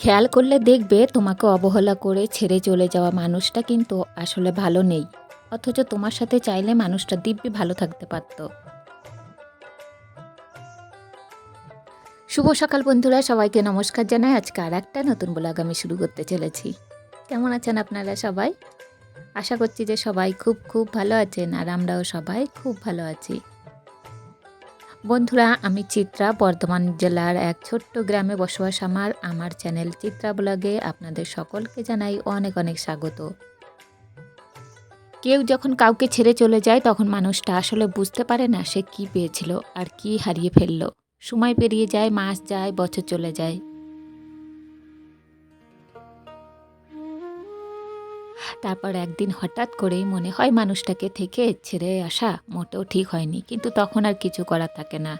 খেয়াল করলে দেখবে তোমাকে অবহেলা করে ছেড়ে চলে যাওয়া মানুষটা কিন্তু আসলে ভালো নেই। অথচ তোমার সাথে চাইলে মানুষটা দিব্যি ভালো থাকতে পারত। শুভ সকাল বন্ধুরা, সবাইকে নমস্কার জানাই। আজকে আর একটা নতুন ব্লগ আমি শুরু করতে চলেছি। কেমন আছেন আপনারা সবাই? আশা করছি যে সবাই খুব খুব ভালো আছেন আর আমরাও সবাই খুব ভালো আছি। বন্ধুরা, আমি চিত্রা, বর্ধমান জেলার এক ছোট্ট গ্রামে বসবাস আমার। আমার চ্যানেল চিত্রা ব্লগে আপনাদের সকলকে জানাই অনেক অনেক স্বাগত। কেউ যখন কাউকে ছেড়ে চলে যায়, তখন মানুষটা আসলে বুঝতে পারে না সে কি পেয়েছিল আর কি হারিয়ে ফেলল। সময় পেরিয়ে যায়, মাস যায়, বছর চলে যায়। তারপর একদিন হঠাৎ করেই মনে হয় মানুষটাকে থেকে ছেড়ে আসা মোটেও ঠিক হয়নি, কিন্তু তখন আর কিছু করার থাকে না।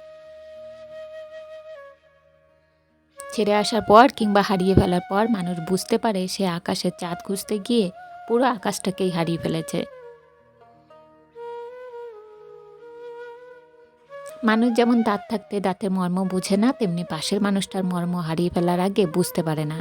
ছেড়ে আসার পর কিংবা হারিয়ে ফেলার পর মানুষ বুঝতে পারে সে আকাশের চাঁদ খুঁজতে গিয়ে পুরো আকাশটাকেই হারিয়ে ফেলেছে। মানুষ যেমন দাঁত থাকতে দাঁতের মর্ম বুঝে না, তেমনি পাশের মানুষটার মর্ম হারিয়ে ফেলার আগে বুঝতে পারে না।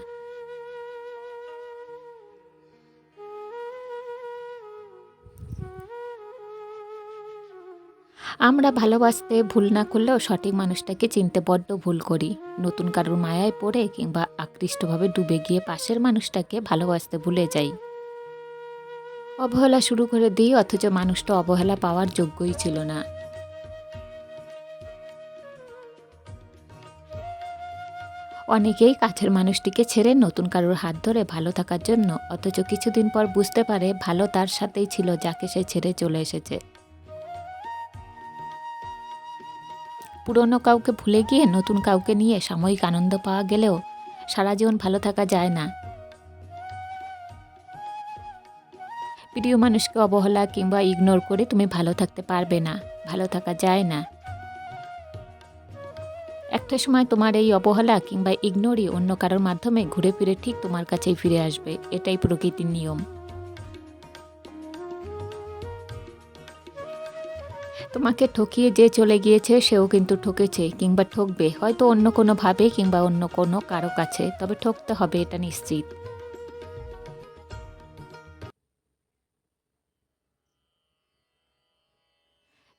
আমরা ভালোবাসতে ভুল না করলেও সঠিক মানুষটাকে চিনতে বড্ড ভুল করি। নতুন কারোর মায়ায় পড়ে কিংবা আকৃষ্টভাবে ডুবে গিয়ে পাশের মানুষটাকে ভালোবাসতে ভুলে যাই। অবহেলা শুরু করে দিই, অথচ মানুষটা অবহেলা পাওয়ার যোগ্যই ছিল না। অনেকেই কাছের মানুষটিকে ছেড়ে নতুন কারোর হাত ধরে ভালো থাকার জন্য, অথচ কিছুদিন পর বুঝতে পারে ভালো তার সাথেই ছিল যাকে সে ছেড়ে চলে এসেছে। পুরনো কাউকে ভুলে গিয়ে নতুন কাউকে নিয়ে সাময়িক আনন্দ পাওয়া গেলেও সারা জীবন ভালো থাকা যায় না। প্রিয় মানুষকে অবহেলা কিংবা ইগনোর করে তুমি ভালো থাকতে পারবে না, ভালো থাকা যায় না। একটা সময় তোমার এই অবহেলা কিংবা ইগনোরই অন্য কারোর মাধ্যমে ঘুরে ফিরে ঠিক তোমার কাছেই ফিরে আসবে, এটাই প্রকৃতির নিয়ম। তোমাকে ঠকিয়ে যে চলে গিয়েছে, সেও কিন্তু ঠকেছে, কিংবা ঠকবে। হয়তো অন্য কোনোভাবে কিংবা অন্য কোনো কারও কাছে, তবে ঠকতে হবে, এটা নিশ্চিত।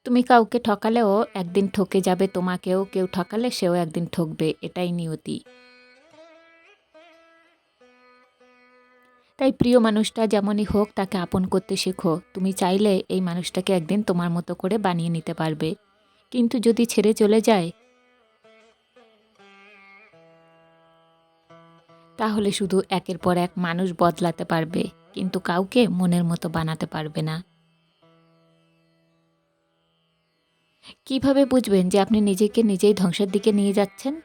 তুমি কাউকে ঠকালেও একদিন ঠকে যাবে তোমাকেও, কেউ ঠকালে সেও একদিন ঠকবে, এটাই নিয়তি। তাই প্রিয় মানুষটা যেমনই হোক তাকে আপন করতে শেখো। তুমি চাইলে এই মানুষটাকে একদিন তোমার মতো করে বানিয়ে নিতে পারবে। কিন্তু যদি ছেড়ে চলে যায়? তাহলে শুধু একের পর এক মানুষ বদলাতে পারবে, কিন্তু কাউকে মনের মতো বানাতে পারবে না। কীভাবে বুঝবেন যে আপনি নিজেকে নিজেই ধ্বংসের দিকে নিয়ে যাচ্ছেন?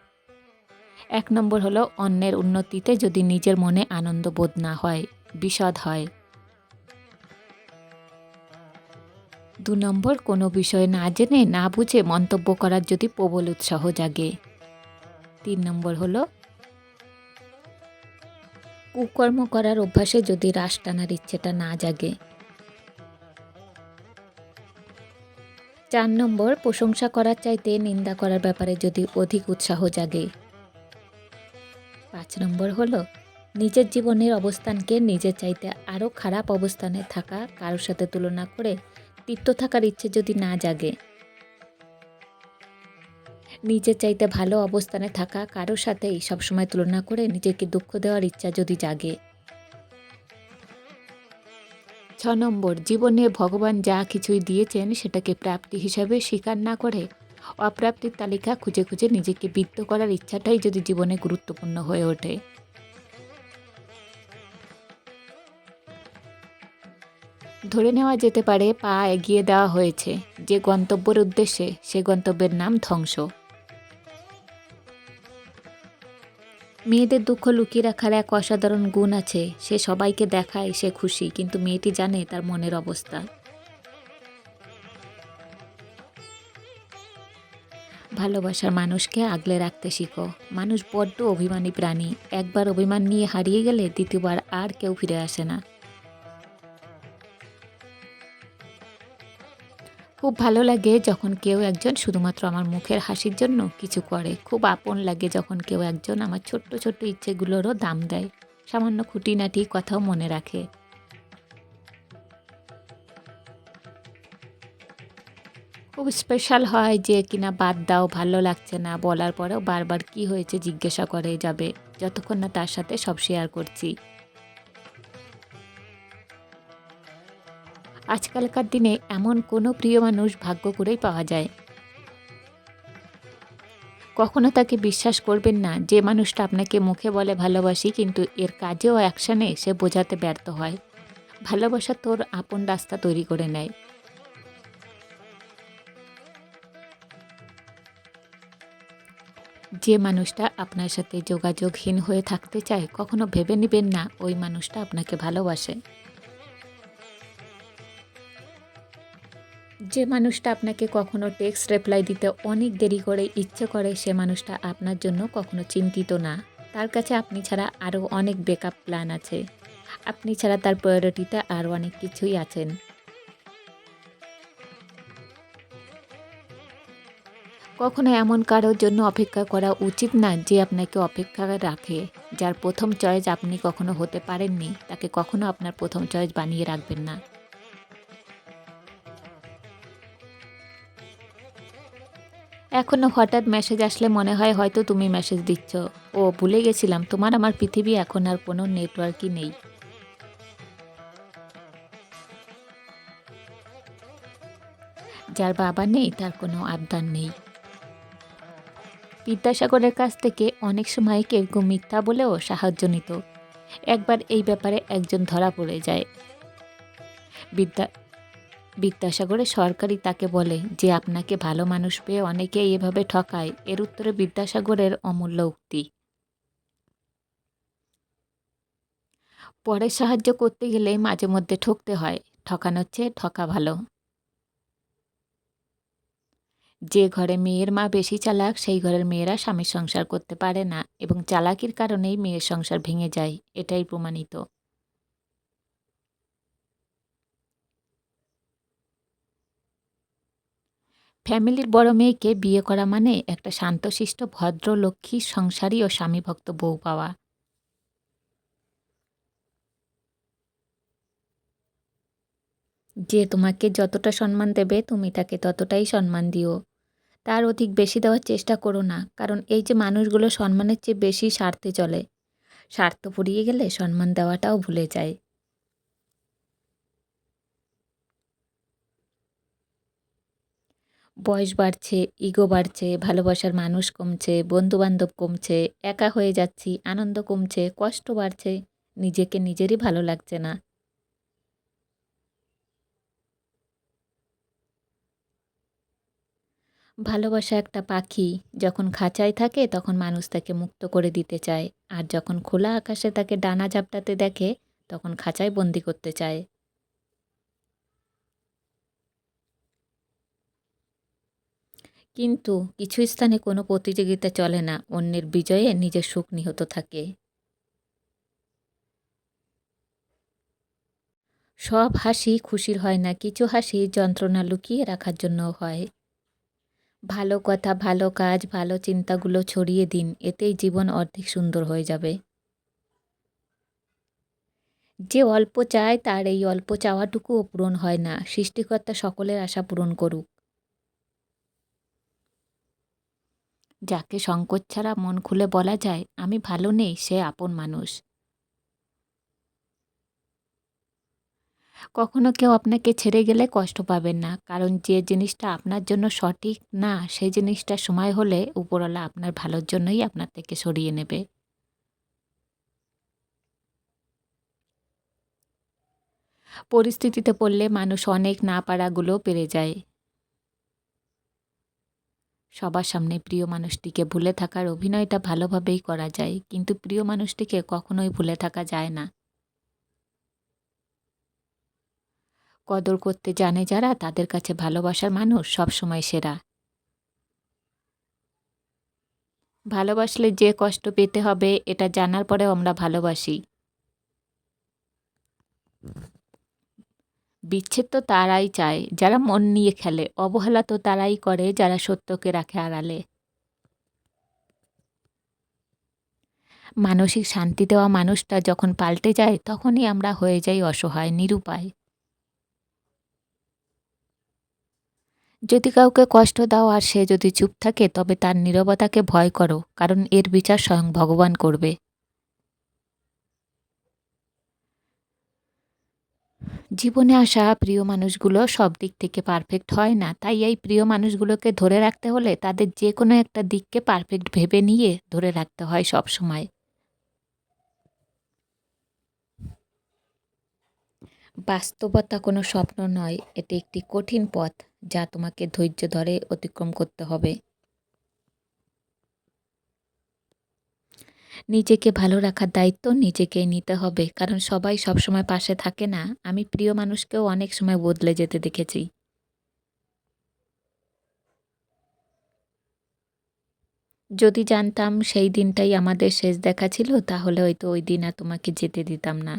এক নম্বর হলো অন্যের উন্নতিতে যদি নিজের মনে আনন্দ বোধ না হয়, বিষদ হয়। দু নম্বর, কোনো বিষয় না জেনে না বুঝে মন্তব্য করার যদি প্রবল উৎসাহ জাগে। তিন নম্বর হলো, কুকর্ম করার অভ্যাসে যদি রাশ টানার ইচ্ছেটা না জাগে। চার নম্বর, প্রশংসা করার চাইতে নিন্দা করার ব্যাপারে যদি অধিক উৎসাহ জাগে। পাঁচ নম্বর হলো, নিজের জীবনের অবস্থানকে নিজের চাইতে আরও খারাপ অবস্থানে থাকা, কারোর সাথে তুলনা করে তৃপ্ত থাকার ইচ্ছে যদি না জাগে। নিজের চাইতে ভালো অবস্থানে থাকা, কারোর সাথেই সবসময় তুলনা করে নিজেকে দুঃখ দেওয়ার ইচ্ছা যদি জাগে। ছ নম্বর, জীবনে ভগবান যা কিছুই দিয়েছেন সেটাকে প্রাপ্তি হিসাবে স্বীকার না করে অপ্রাপ্তির তালিকা খুঁজে খুঁজে নিজেকে বিত্ত করার ইচ্ছাটাই যদি জীবনে গুরুত্বপূর্ণ হয়ে ওঠে। ধরে নেওয়া যেতে পারে, পা এগিয়ে দেওয়া হয়েছে। যে গন্তব্যের উদ্দেশ্যে, সে গন্তব্যের নাম ধ্বংস। মেয়েদের দুঃখ লুকিয়ে রাখার এক অসাধারণ গুণ আছে, সে সবাইকে দেখায়, সে খুশি, কিন্তু মেয়েটি জানে তার মনের অবস্থা। ভালোবাসার মানুষকে আগলে রাখতে শিখো। মানুষ বড্ড অভিমানী প্রাণী। একবার অভিমান নিয়ে হারিয়ে গেলে দ্বিতীয়বার আর কেউ ফিরে আসে না। খুব ভালো লাগে যখন কেউ একজন শুধুমাত্র আমার মুখের হাসির জন্য কিছু করে। খুব আপন লাগে যখন কেউ একজন আমার ছোট্ট ছোট্ট ইচ্ছেগুলোরও দাম দেয়। সামান্য খুঁটিনাটি কথাও মনে রাখে। খুব স্পেশাল হয় যে কিনা বাদ দাও, ভালো লাগছে না বলার পরেও বারবার কি হয়েছে জিজ্ঞাসা করে যাবে। যতক্ষণ না তার সাথে সব শেয়ার করছি। আজকালকার দিনে এমন কোনো প্রিয় মানুষ ভাগ্য করেই পাওয়া যায়। কখনো তাকে বিশ্বাস করবেন না। যে মানুষটা আপনাকে মুখে বলে ভালোবাসি, কিন্তু এর কাজে ও অ্যাকশানে সে বোঝাতে ব্যর্থ হয়। ভালোবাসা তোর আপন রাস্তা তৈরি করে নেয়। যে মানুষটা আপনার সাথে যোগাযোগহীন হয়ে থাকতে চায়, কখনো ভেবে নেবেন না ওই মানুষটা আপনাকে ভালোবাসে। যে মানুষটা আপনাকে কখনো টেক্সট রিপ্লাই দিতে অনেক দেরি করে ইচ্ছে করে, সে মানুষটা আপনার জন্য কখনো চিন্তিত না। তার কাছে আপনি ছাড়া আরও অনেক বেকআপ প্ল্যান আছে। আপনি ছাড়া তার প্রায়োরিটিতে আরও অনেক কিছুই আছেন। কখনো এমন কারোর জন্য অপেক্ষা করা উচিত না যে আপনাকে অপেক্ষা রাখে। যার প্রথম চয়েস আপনি কখনো হতে পারেননি, তাকে কখনো আপনার প্রথম চয়েস বানিয়ে রাখবেন না। এখনও হঠাৎ মেসেজ আসলে মনে হয় হয়তো তুমি মেসেজ দিচ্ছ। ও, ভুলে গেছিলাম, তোমার আমার পৃথিবী এখন আর কোনো নেটওয়ার্কই নেই। যার বাবা নেই, তার কোনো আবদার নেই। বিদ্যাসাগরের কাছ থেকে অনেক সময় কেউ মিথ্যা বলেও সাহায্য নিত। একবার এই ব্যাপারে একজন ধরা পড়ে যায়। বিদ্যা, বিদ্যাসাগরের সরকারি তাকে বলে যে আপনাকে ভালো মানুষ পেয়ে অনেকে এভাবে ঠকায়। এর উত্তরে বিদ্যাসাগরের অমূল্য উক্তি। পরে সাহায্য করতে গেলে মাঝে মধ্যে ঠকতে হয়। ঠকানোর চেয়ে ঠকা ভালো। যে ঘরে মেয়ের মা বেশি চালাক, সেই ঘরের মেয়েরা স্বামীর সংসার করতে পারে না এবং চালাকির কারণেই মেয়ের সংসার ভেঙে যায়, এটাই প্রমাণিত। ফ্যামিলির বড় মেয়েকে বিয়ে করা মানে একটা শান্তশিষ্ট ভদ্র লক্ষ্মী সংসারী ও স্বামীভক্ত বউ পাওয়া। যে তোমাকে যতটা সম্মান দেবে, তুমি তাকে ততটাই সম্মান দিও। তার অধিক বেশি দেওয়ার চেষ্টা করো না, কারণ এই যে মানুষগুলো সম্মানের চেয়ে বেশি স্বার্থে চলে। স্বার্থ ফুরিয়ে গেলে সম্মান দেওয়াটাও ভুলে যায়। বয়স বাড়ছে ইগো বাড়ছে, ভালোবাসার মানুষ কমছে, বন্ধুবান্ধব কমছে, একা হয়ে যাচ্ছি, আনন্দ কমছে, কষ্ট বাড়ছে, নিজেকে নিজেরই ভালো লাগছে না। ভালোবাসা একটা পাখি যখন খাঁচায় থাকে তখন মানুষ তাকে মুক্ত করে দিতে চায়। আর যখন খোলা আকাশে তাকে ডানা ঝাপটাতে দেখে তখন খাঁচায় বন্দি করতে চায়। কিন্তু কিছু স্থানে কোনো প্রতিযোগিতা চলে না, অন্যের বিজয়ে নিজের সুখ নিহত থাকে। সব হাসি খুশির হয় না, কিছু হাসি যন্ত্রণা লুকিয়ে রাখার জন্য হয়। ভালো কথা, ভালো কাজ, ভালো চিন্তাগুলো ছড়িয়ে দিন, এতেই জীবন অর্ধেক সুন্দর হয়ে যাবে। যে অল্প চায়, তার এই অল্প চাওয়াটুকুও পূরণ হয় না। সৃষ্টিকর্তা সকলের আশা পূরণ করুক। যাকে সংকোচ ছাড়া মন খুলে বলা যায়, আমি ভালো নেই, সে আপন মানুষ। কখনো কেউ আপনাকে ছেড়ে গেলে কষ্ট পাবেন না। কারণ যে জিনিসটা আপনার জন্য সঠিক না, সেই জিনিসটা সময় হলে উপরওয়ালা আপনার ভালোর জন্যই আপনার থেকে সরিয়ে নেবে। পরিস্থিতিতে পড়লে মানুষ অনেক না পারাগুলো পেরে যায়। সবার সামনে প্রিয় মানুষটিকে ভুলে থাকার অভিনয়টা ভালোভাবেই করা যায়। কিন্তু প্রিয় মানুষটিকে কখনোই ভুলে থাকা যায় না। কদর করতে জানে যারা, তাদের কাছে ভালোবাসার মানুষ সবসময় সেরা। ভালোবাসলে যে কষ্ট পেতে হবে, এটা জানার পরেও আমরা ভালোবাসি। বিচ্ছেদ তো তারাই চায়, যারা মন নিয়ে খেলে, অবহেলা তো তারাই করে, যারা সত্যকে রাখে আড়ালে। মানসিক শান্তি দেওয়া মানুষটা যখন পাল্টে যায়, তখনই আমরা হয়ে যাই অসহায়, নিরুপায়। যদি কাউকে কষ্ট দাও আর সে যদি চুপ থাকে, তবে তার নীরবতাকে ভয় করো, কারণ এর বিচার স্বয়ং ভগবান করবে জীবনে আসা প্রিয় মানুষগুলো সব দিক থেকে পারফেক্ট হয় না, তাই এই প্রিয় মানুষগুলোকে ধরে রাখতে হলে তাদের যে কোনো একটা দিককে পারফেক্ট ভেবে নিয়ে ধরে রাখতে হয় সব সময়। বাস্তবতা কোনো স্বপ্ন নয়, এটি একটি কঠিন পথ যা তোমাকে ধৈর্য ধরে অতিক্রম করতে হবে। নিজেকে ভালো রাখার দায়িত্ব নিজেকেই নিতে হবে, কারণ সবাই সবসময় পাশে থাকে না। আমি প্রিয় মানুষকেও অনেক সময় বদলে যেতে দেখেছি। যদি জানতাম সেই দিনটাই আমাদের শেষ দেখা ছিল, তাহলে হয়তো ওই দিন আর তোমাকে যেতে দিতাম না।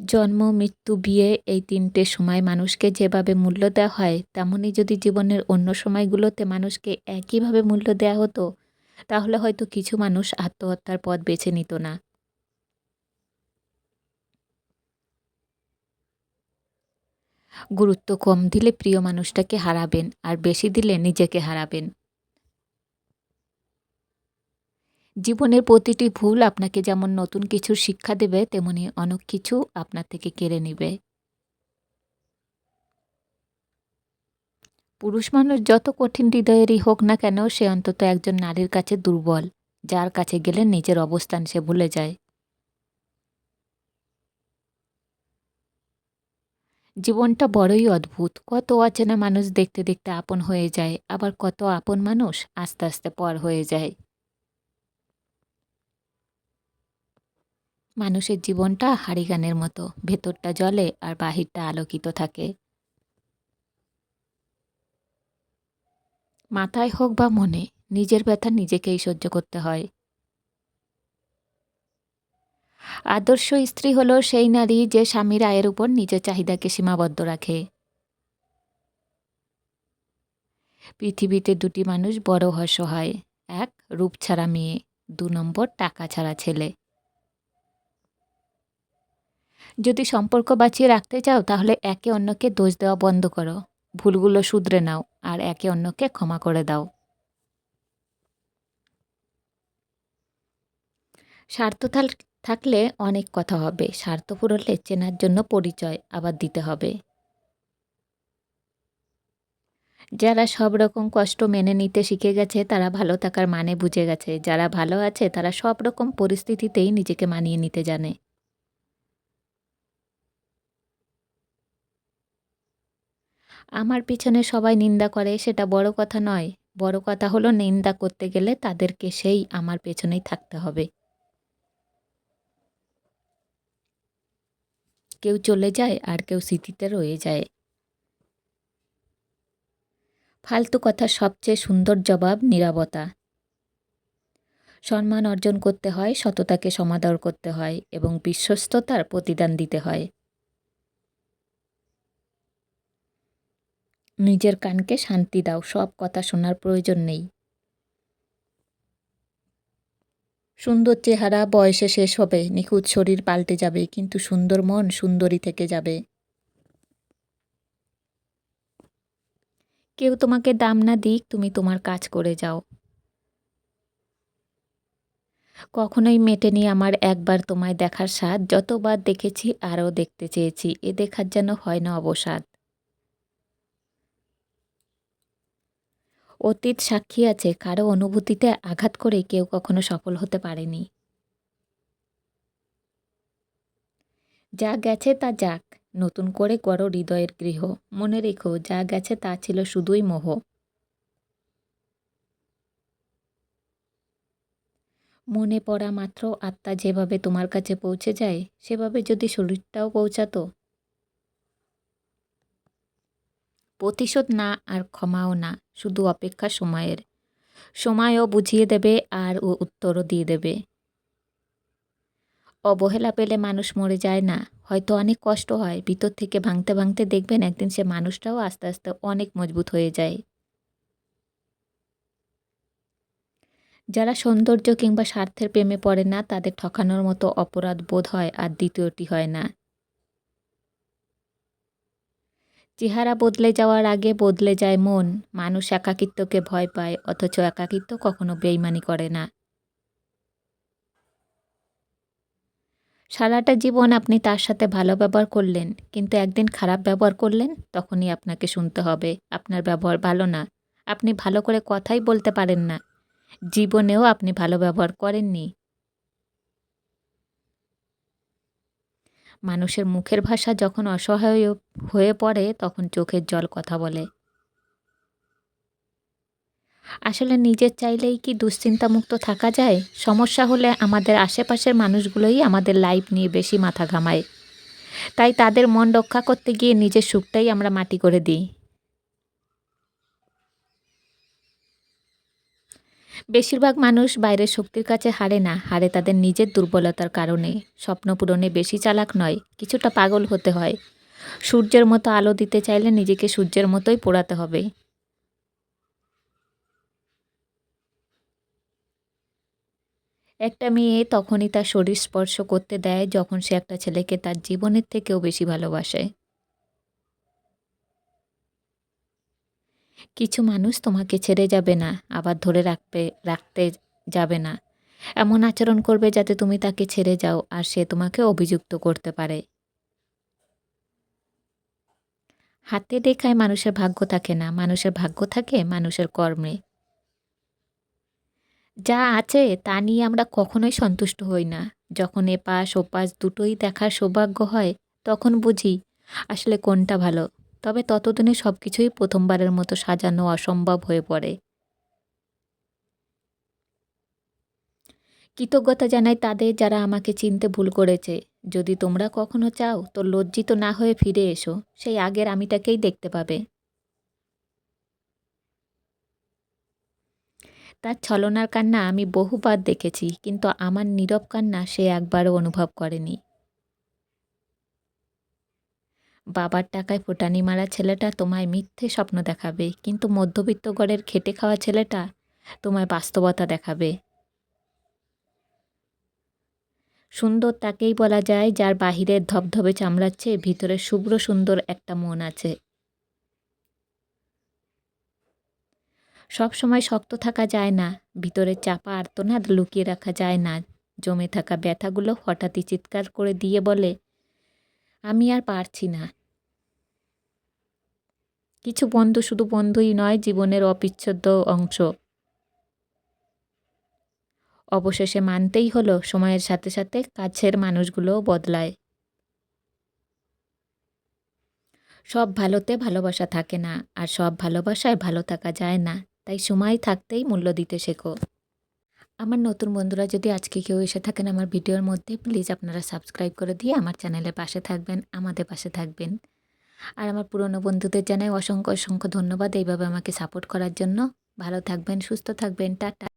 জন্ম, মৃত্যু, বিয়ে এই তিনটে সময় মানুষকে যেভাবে মূল্য দেওয়া হয়, তেমনই যদি জীবনের অন্য সময়গুলোতে মানুষকে একইভাবে মূল্য দেওয়া হতো, তাহলে হয়তো কিছু মানুষ আত্মহত্যার পথ বেছে নিত না। গুরুত্ব কম দিলে প্রিয় মানুষটাকে হারাবেন, আর বেশি দিলে নিজেকে হারাবেন। জীবনের প্রতিটি ভুল আপনাকে যেমন নতুন কিছু শিক্ষা দেবে, তেমনি অনেক কিছু আপনার থেকে কেড়ে নেবে। পুরুষ মানুষ যত কঠিন হৃদয়েরই হোক না কেন, সে অন্তত একজন নারীর কাছে দুর্বল। যার কাছে গেলে নিজের অবস্থান সে ভুলে যায়। জীবনটা বড়ই অদ্ভুত। কত অচেনা মানুষ দেখতে দেখতে আপন হয়ে যায়, আবার কত আপন মানুষ আস্তে আস্তে পর হয়ে যায়। মানুষের জীবনটা হাড়িগানের মতো, ভেতরটা জলে আর বাহিরটা আলোকিত থাকে। মাথায় হোক বা মনে, নিজের ব্যথা নিজেকেই সহ্য করতে হয়। আদর্শ স্ত্রী হলো সেই নারী যে স্বামীর আয়ের উপর নিজের চাহিদাকে সীমাবদ্ধ রাখে। পৃথিবীতে দুটি মানুষ বড় হয় এক রূপ ছাড়া মেয়ে, দু নম্বর টাকা ছাড়া ছেলে। যদি সম্পর্ক বাঁচিয়ে রাখতে চাও, তাহলে একে অন্যকে দোষ দেওয়া বন্ধ করো। ভুলগুলো শুধরে নাও আর একে অন্যকে ক্ষমা করে দাও। স্বার্থ থাকলে অনেক কথা হবে। স্বার্থ পুরলে চেনার জন্য পরিচয় আবার দিতে হবে। যারা সব রকম কষ্ট মেনে নিতে শিখে গেছে, তারা ভালো থাকার মানে বুঝে গেছে। যারা ভালো আছে, তারা সব রকম পরিস্থিতিতেই নিজেকে মানিয়ে নিতে জানে। আমার পিছনে সবাই নিন্দা করে, সেটা বড় কথা নয়। বড় কথা হলো নিন্দা করতে গেলে তাদেরকে সেই আমার পেছনেই থাকতে হবে। কেউ চলে যায় আর কেউ স্মৃতিতে রয়ে যায়। ফালতু কথার সবচেয়ে সুন্দর জবাব নিরাপত্তা সম্মান অর্জন করতে হয়, সততাকে সমাদর করতে হয় এবং বিশ্বস্ততার প্রতিদান দিতে হয়। নিজের কানকে শান্তি দাও, সব কথা শোনার প্রয়োজন নেই। সুন্দর চেহারা বয়সে শেষ হবে, নিখুঁত শরীর পাল্টে যাবে, কিন্তু সুন্দর মন সুন্দরী থেকে যাবে। কেউ তোমাকে দাম না দিক, তুমি তোমার কাজ করে যাও। কখনোই মেটেনি আমার একবার তোমায় দেখার স্বাদ, যতবার দেখেছি আরও দেখতে চেয়েছি, এ দেখার যেন হয় না অবসাদ। অতীত সাক্ষী আছে, কারও অনুভূতিতে আঘাত করে কেউ কখনো সফল হতে পারেনি। যা গেছে তা যাক, নতুন করে করো হৃদয়ের গৃহ। মনে রেখো, যা গেছে তা ছিল শুধুই মোহ। মনে পড়া মাত্র আত্মা যেভাবে তোমার কাছে পৌঁছে যায়, সেভাবে যদি শরীরটাও পৌঁছাতো প্রতিশোধ না আর ক্ষমাও না, শুধু অপেক্ষা সময়ের। সময়ও বুঝিয়ে দেবে আর ও উত্তরও দিয়ে দেবে। অবহেলা পেলে মানুষ মরে যায় না। হয়তো অনেক কষ্ট হয়, ভিতর থেকে ভাঙতে ভাঙতে দেখবেন একদিন সে মানুষটাও আস্তে আস্তে অনেক মজবুত হয়ে যায়। যারা সৌন্দর্য কিংবা স্বার্থের প্রেমে পড়ে না, তাদের ঠকানোর মতো অপরাধ বোধ হয় আর দ্বিতীয়টি হয় না। চেহারা বদলে যাওয়ার আগে বদলে যায় মন। মানুষ একাকিত্বকে ভয় পায়, অথচ একাকিত্ব কখনো বেইমানি করে না। সারাটা জীবন আপনি তার সাথে ভালো ব্যবহার করলেন, কিন্তু একদিন খারাপ ব্যবহার করলেন, তখনই আপনাকে শুনতে হবে, আপনার ব্যবহার ভালো না। আপনি ভালো করে কথাই বলতে পারেন না। জীবনেও আপনি ভালো ব্যবহার করেননি। মানুষের মুখের ভাষা যখন অসহায় হয়ে পড়ে, তখন চোখের জল কথা বলে। আসলে নিজের চাইলেই কি দুশ্চিন্তামুক্ত থাকা যায়? সমস্যা হলে আমাদের আশেপাশের মানুষগুলোই আমাদের লাইফ নিয়ে বেশি মাথা ঘামায়। তাই তাদের মন রক্ষা করতে গিয়ে নিজের সুখটাই আমরা মাটি করে দিই। বেশিরভাগ মানুষ বাইরের শক্তির কাছে হারে না, হারে তাদের নিজের দুর্বলতার কারণে। স্বপ্ন পূরণে বেশি চালাক নয়, কিছুটা পাগল হতে হয়। সূর্যের মতো আলো দিতে চাইলে নিজেকে সূর্যের মতোই পোড়াতে হবে। একটা মেয়ে তখনই তার শরীর স্পর্শ করতে দেয় যখন সে একটা ছেলেকে তার জীবনের থেকেও বেশি ভালোবাসে। কিছু মানুষ তোমাকে ছেড়ে যাবে না, আবার ধরে রাখবে, রাখতে যাবে না। এমন আচরণ করবে যাতে তুমি তাকে ছেড়ে যাও আর সে তোমাকে অভিযুক্ত করতে পারে। হাতে দেখায় মানুষের ভাগ্য থাকে না, মানুষের ভাগ্য থাকে মানুষের কর্মে। যা আছে তা নিয়ে আমরা কখনোই সন্তুষ্ট হই না। যখন এপাশ ওপাশ দুটোই দেখার সৌভাগ্য হয়, তখন বুঝি আসলে কোনটা ভালো। তবে ততদিনে সব কিছুই প্রথমবারের মতো সাজানো অসম্ভব হয়ে পড়ে। কৃতজ্ঞতা জানাই তাদের যারা আমাকে চিনতে ভুল করেছে। যদি তোমরা কখনো চাও তো লজ্জিত না হয়ে ফিরে এসো, সেই আগের আমিটাকেই দেখতে পাবে। তার ছলনার কান্না আমি বহুবার দেখেছি, কিন্তু আমার নীরব কান্না সে একবারও অনুভব করেনি। বাবার টাকায় ফুটানি মারা ছেলেটা তোমায় মিথ্যে স্বপ্ন দেখাবে, কিন্তু মধ্যবিত্ত গড়ের খেটে খাওয়া ছেলেটা তোমায় বাস্তবতা দেখাবে। সুন্দর তাকেই বলা যায় যার বাহিরের ধবধবে চামড়াচ্ছে, ভিতরে শুভ্র সুন্দর একটা মন আছে। সব সময় শক্ত থাকা যায় না, ভিতরে চাপা আর্তনাদ লুকিয়ে রাখা যায় না, জমে থাকা ব্যথাগুলো হঠাৎই চিৎকার করে দিয়ে বলে, আমি আর পারছি না। কিছু বন্ধু শুধু বন্ধুই নয়, জীবনের অবিচ্ছেদ্য অংশ। অবশেষে মানতেই হলো, সময়ের সাথে সাথে কাছের মানুষগুলোও বদলায়। সব ভালোতে ভালোবাসা থাকে না, আর সব ভালোবাসায় ভালো থাকা যায় না, তাই সময় থাকতেই মূল্য দিতে শেখো। আমার নতুন বন্ধুরা যদি আজকে কেউ এসে থাকেন আমার ভিডিওর মধ্যে, প্লিজ আপনারা সাবস্ক্রাইব করে দিয়ে আমার চ্যানেলের পাশে থাকবেন, আমাদের পাশে থাকবেন। আর আমার পুরনো বন্ধুদের জানাই অসংখ্য অসংখ্য ধন্যবাদ এইভাবে আমাকে সাপোর্ট করার জন্য। ভালো থাকবেন, সুস্থ থাকবেন, টাটা।